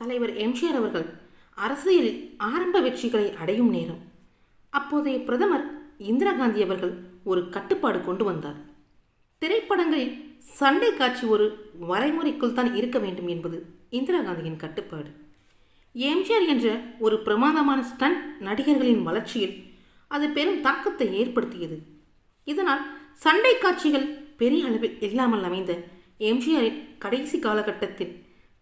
தலைவர் எம்ஜிஆர் அவர்கள் அரசியலில் ஆரம்ப வெற்றிகளை அடையும் நேரம். அப்போதைய பிரதமர் இந்திரா காந்தி அவர்கள் ஒரு கட்டுப்பாடு கொண்டு வந்தார். திரைப்படங்களில் சண்டை காட்சி ஒரு வரைமுறைக்குள் தான் இருக்க வேண்டும் என்பது இந்திரா காந்தியின் கட்டுப்பாடு. எம்ஜிஆர் என்ற ஒரு பிரமாதமான ஸ்டன் நடிகர்களின் வளர்ச்சியில் அது பெரும் தாக்கத்தை ஏற்படுத்தியது. இதனால் சண்டை காட்சிகள் பெரிய அளவில் இல்லாமல் அமைந்த எம்ஜிஆரின் கடைசி காலகட்டத்தில்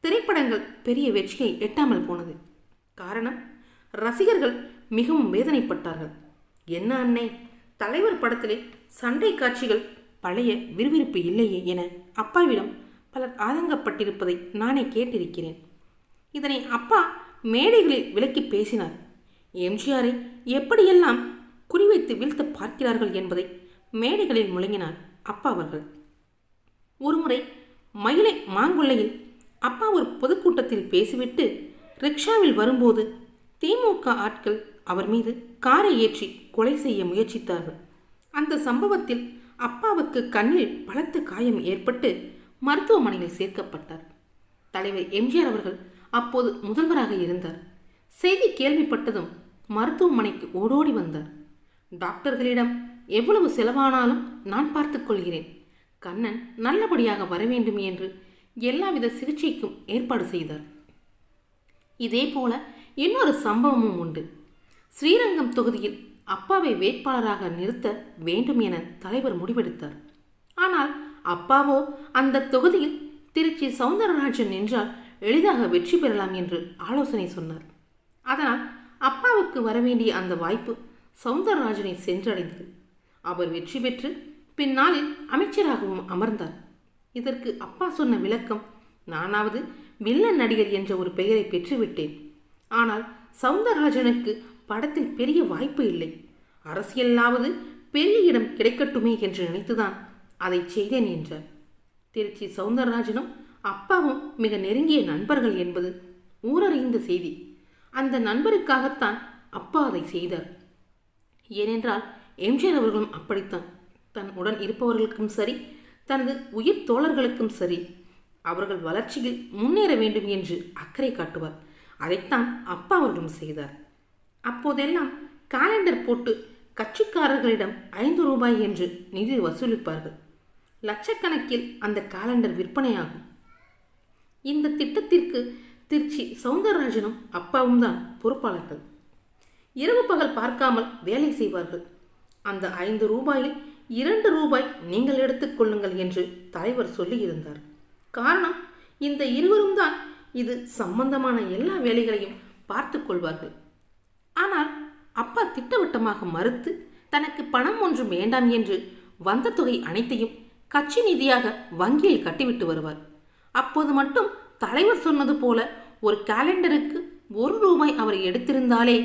திரைப்படங்கள் பெரிய வெற்றியை எட்டாமல் போனது. காரணம் ரசிகர்கள் மிகவும் வேதனைப்பட்டார்கள். என்ன அன்னை? தலைவர் படத்திலே சண்டை காட்சிகள் பழைய விறுவிறுப்பு இல்லையே என அப்பாவிடம் பலர் ஆதங்கப்பட்டிருப்பதை நானே கேட்டிருக்கிறேன். இதனை அப்பா மேடைகளில் விளக்கி பேசினார். எம்ஜிஆரை எப்படியெல்லாம் குறிவைத்து வீழ்த்த பார்க்கிறார்கள் என்பதை மேடைகளில் முழங்கினார் அப்பா அவர்கள். ஒருமுறை மயிலை மாங்குள்ளையில் அப்பா ஒரு பொதுக்கூட்டத்தில் பேசிவிட்டு ரிக்ஷாவில் வரும்போது திமுக ஆட்கள் அவர் மீது காரை ஏற்றி கொலை செய்ய முயற்சித்தார்கள். அந்த சம்பவத்தில் அப்பாவுக்கு கண்ணில் பலத்த காயம் ஏற்பட்டு மருத்துவமனையில் சேர்க்கப்பட்டார். தலைவர் எம்ஜிஆர் அவர்கள் அப்போது முதல்வராக இருந்தார். செய்தி கேள்விப்பட்டதும் மருத்துவமனைக்கு ஓடோடி வந்தார். டாக்டர்களிடம் எவ்வளவு செலவானாலும் நான் பார்த்துக்கொள்கிறேன் கண்ணன் நல்லபடியாக வர வேண்டும் என்று எல்லாவித சிகிச்சைக்கும் ஏற்பாடு செய்தார். இதே போல இன்னொரு சம்பவமும் உண்டு. ஸ்ரீரங்கம் தொகுதியில் அப்பாவை வேட்பாளராக நிறுத்த வேண்டும் என தலைவர் முடிவெடுத்தார். ஆனால் அப்பாவோ அந்த தொகுதியில் திருச்சி சவுந்தரராஜன் நின்றால் எளிதாக வெற்றி பெறலாம் என்று ஆலோசனை சொன்னார். அதனால் அப்பாவுக்கு வரவேண்டிய அந்த வாய்ப்பு சவுந்தரராஜனை சென்றடைந்தது. அவர் வெற்றி பெற்று பின்னாளில் அமைச்சராகவும் அமர்ந்தார். இதற்கு அப்பா சொன்ன விளக்கம் நானாவது வில்லன் நடிகர் என்ற ஒரு பெயரை பெற்றுவிட்டேன். ஆனால் சவுந்தரராஜனுக்கு படத்தில் பெரிய வாய்ப்பு இல்லை. அரசியலாவது பெரிய இடம் கிடைக்கட்டுமே என்று நினைத்துதான் அதை செய்தேன் என்றார். திருச்சி சவுந்தரராஜனும் அப்பாவும் மிக நெருங்கிய நண்பர்கள் என்பது ஊரறிந்த செய்தி. அந்த நண்பருக்காகத்தான் அப்பா அதை செய்தார். ஏனென்றால் எம்ஜிஆர் அவர்களும் அப்படித்தான். தன் உடன் இருப்பவர்களுக்கும் சரி தனது உயிர் தோழர்களுக்கும் சரி அவர்கள் வளர்ச்சியில் முன்னேற வேண்டும் என்று அக்கறை காட்டுவார். அதைத்தான் அப்பா அவர்களும் செய்தார். அப்போதெல்லாம் காலண்டர் போட்டு கட்சிக்காரர்களிடம் ஐந்து ரூபாய் என்று நிதி வசூலிப்பார்கள். லட்சக்கணக்கில் அந்த காலண்டர் விற்பனையாகும். இந்த திட்டத்திற்கு திருச்சி சவுந்தரராஜனும் அப்பாவும் தான் பொறுப்பாளர்கள். இரவு பகல் பார்க்காமல் வேலை செய்வார்கள். அந்த ஐந்து ரூபாயில் இரண்டு ரூபாய் நீங்கள் எடுத்துக்கொள்ளுங்கள் என்று தலைவர் சொல்லியிருந்தார். காரணம் இந்த இருவரும் தான் இது சம்பந்தமான எல்லா வேலைகளையும் பார்த்து கொள்வார்கள். ஆனால் அப்பா திட்டவட்டமாக மறுத்து தனக்கு பணம் ஒன்றும் வேண்டாம் என்று வந்த தொகை அனைத்தையும் கட்சி நிதியாக வங்கியில் கட்டிவிட்டு வருவார். அப்போது மட்டும் தலைவர் சொன்னது போல ஒரு கேலண்டருக்கு ஒரு ரூபாய் அவர் எடுத்திருந்தாலே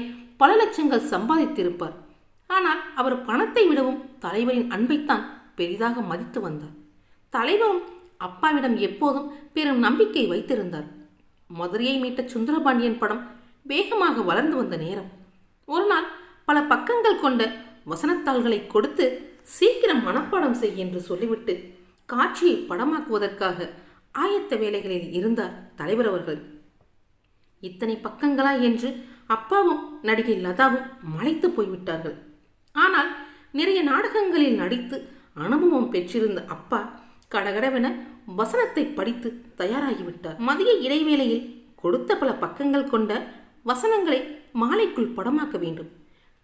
பல லட்சங்கள் சம்பாதித்திருப்பார். ஆனால் அவர் பணத்தை விடவும் தலைவரின் அன்பைத்தான் பெரிதாக மதித்து வந்தார். தலைவரும் அப்பாவிடம் எப்போதும் பெரும் நம்பிக்கை வைத்திருந்தார். மதுரையை மீட்ட சுந்தரபாண்டியன் படம் வேகமாக வளர்ந்து வந்த நேரம். ஒரு நாள் பல பக்கங்கள் கொண்ட வசனத்தாள்களை கொடுத்து சீக்கிரம் மனப்பாடம் செய் என்று சொல்லிவிட்டு காட்சியை படமாக்குவதற்காக ஆயத்த வேலைகளில் இருந்தார் தலைவர் அவர்கள். இத்தனை பக்கங்களா என்று அப்பாவும் நடிகை லதாவும் மலைத்து போய்விட்டார்கள். ஆனால் நிறைய நாடகங்களில் நடித்து அனுபவம் பெற்றிருந்த அப்பா கடகடவென வசனத்தை படித்து தயாராகிவிட்டார். மதிய இடைவேளையில் கொடுத்த பல பக்கங்கள் கொண்ட வசனங்களை மாலைக்குள் படமாக்க வேண்டும்.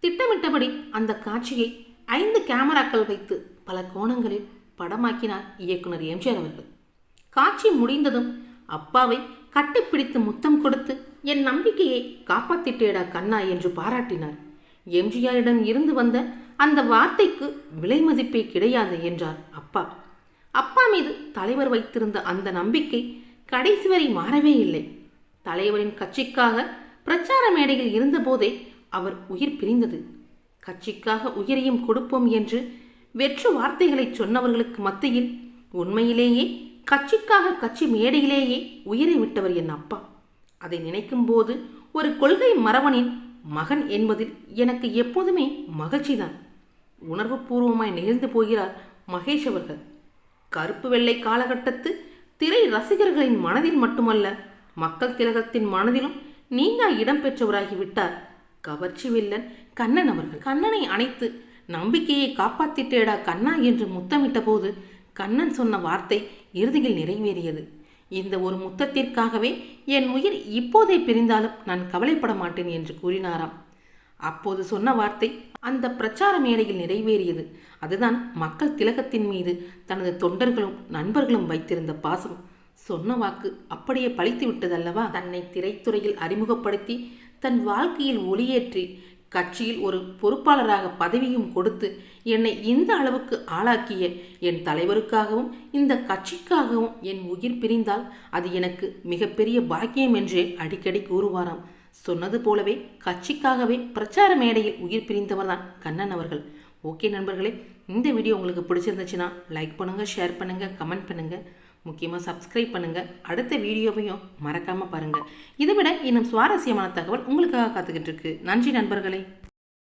திட்டமிட்டபடி அந்த காட்சியை ஐந்து கேமராக்கள் வைத்து பல கோணங்களில் படமாக்கினார் இயக்குனர் எம்ஜிஆர் அவர்கள். காட்சி முடிந்ததும் அப்பாவை கட்டிப்பிடித்து முத்தம் கொடுத்து என் நம்பிக்கையை காப்பாத்திட்டேடா கண்ணா என்று பாராட்டினார். எம்ஜிஆரிடம் இருந்து வந்த அந்த வார்த்தைக்கு விலை மதிப்பே கிடையாது என்றார் அப்பா. அப்பா மீது தலைவர் வைத்திருந்த அந்த நம்பிக்கை கடைசி வரை மாறவே இல்லை. தலைவரின் கட்சிக்காக பிரச்சார மேடையில் இருந்தபோதே அவர் உயிர் பிரிந்தது. கட்சிக்காக உயிரையும் கொடுப்போம் என்று வெற்று வார்த்தைகளை சொன்னவர்களுக்கு மத்தியில் உண்மையிலேயே கட்சிக்காக கட்சி மேடையிலேயே உயிரை விட்டவர் என் அப்பா. அதை நினைக்கும் போது ஒரு கொள்கை மரவனின் மகன் என்பதில் எனக்கு எப்போதுமே மகிழ்ச்சிதான். உணர்வுபூர்வமாய் நெகிழ்ந்து போகிறார் மகேஷ் அவர்கள். கருப்பு வெள்ளை காலகட்டத்து திரை ரசிகர்களின் மனதில் மட்டுமல்ல மக்கள் திலகத்தின் மனதிலும் நீங்கா இடம்பெற்றவராகிவிட்டார் கவர்ச்சி வில்லன் கண்ணன் அவர்கள். கண்ணனை அணைத்து நம்பிக்கையை காப்பாத்திட்டேடா கண்ணா என்று முத்தமிட்ட போது கண்ணன் சொன்ன வார்த்தை இறுதியில் நிறைவேறியது. இந்த ஒரு முத்தத்திற்காகவே என் உயிர் இப்போதே பிரிந்தாலும் நான் கவலைப்பட மாட்டேன் என்று கூறினாராம். அப்போது சொன்ன வார்த்தை அந்த பிரச்சார மேடையில் நிறைவேறியது. அதுதான் மக்கள் திலகத்தின் மீது தனது தொண்டர்களும் நண்பர்களும் வைத்திருந்த பாசம். சொன்ன வாக்கு அப்படியே பழித்து விட்டதல்லவா தன்னை திரைத்துறையில் அறிமுகப்படுத்தி தன் வாழ்க்கையில் ஒளியேற்றி கட்சியில் ஒரு பொறுப்பாளராக பதவியும் கொடுத்து என்னை இந்த அளவுக்கு ஆளாக்கிய என் தலைவருக்காகவும் இந்த கட்சிக்காகவும் என் உயிர் பிரிந்தால் அது எனக்கு மிகப்பெரிய பாக்கியம் என்றே அடிக்கடி கூறுவாராம். சொன்னது போலவே கட்சிக்காகவே பிரச்சார மேடையில் உயிர் பிரிந்தவர் தான் கண்ணன் அவர்கள். ஓகே நண்பர்களே இந்த வீடியோ உங்களுக்கு பிடிச்சிருந்துச்சுன்னா லைக் பண்ணுங்கள் ஷேர் பண்ணுங்கள் கமெண்ட் பண்ணுங்கள் முக்கியமாக சப்ஸ்கிரைப் பண்ணுங்கள் அடுத்த வீடியோவையும் மறக்காமல் பாருங்கள் இதை விட இன்னும் சுவாரஸ்யமான தகவல் உங்களுக்காக காத்துக்கிட்டு இருக்கு. நன்றி நண்பர்களே.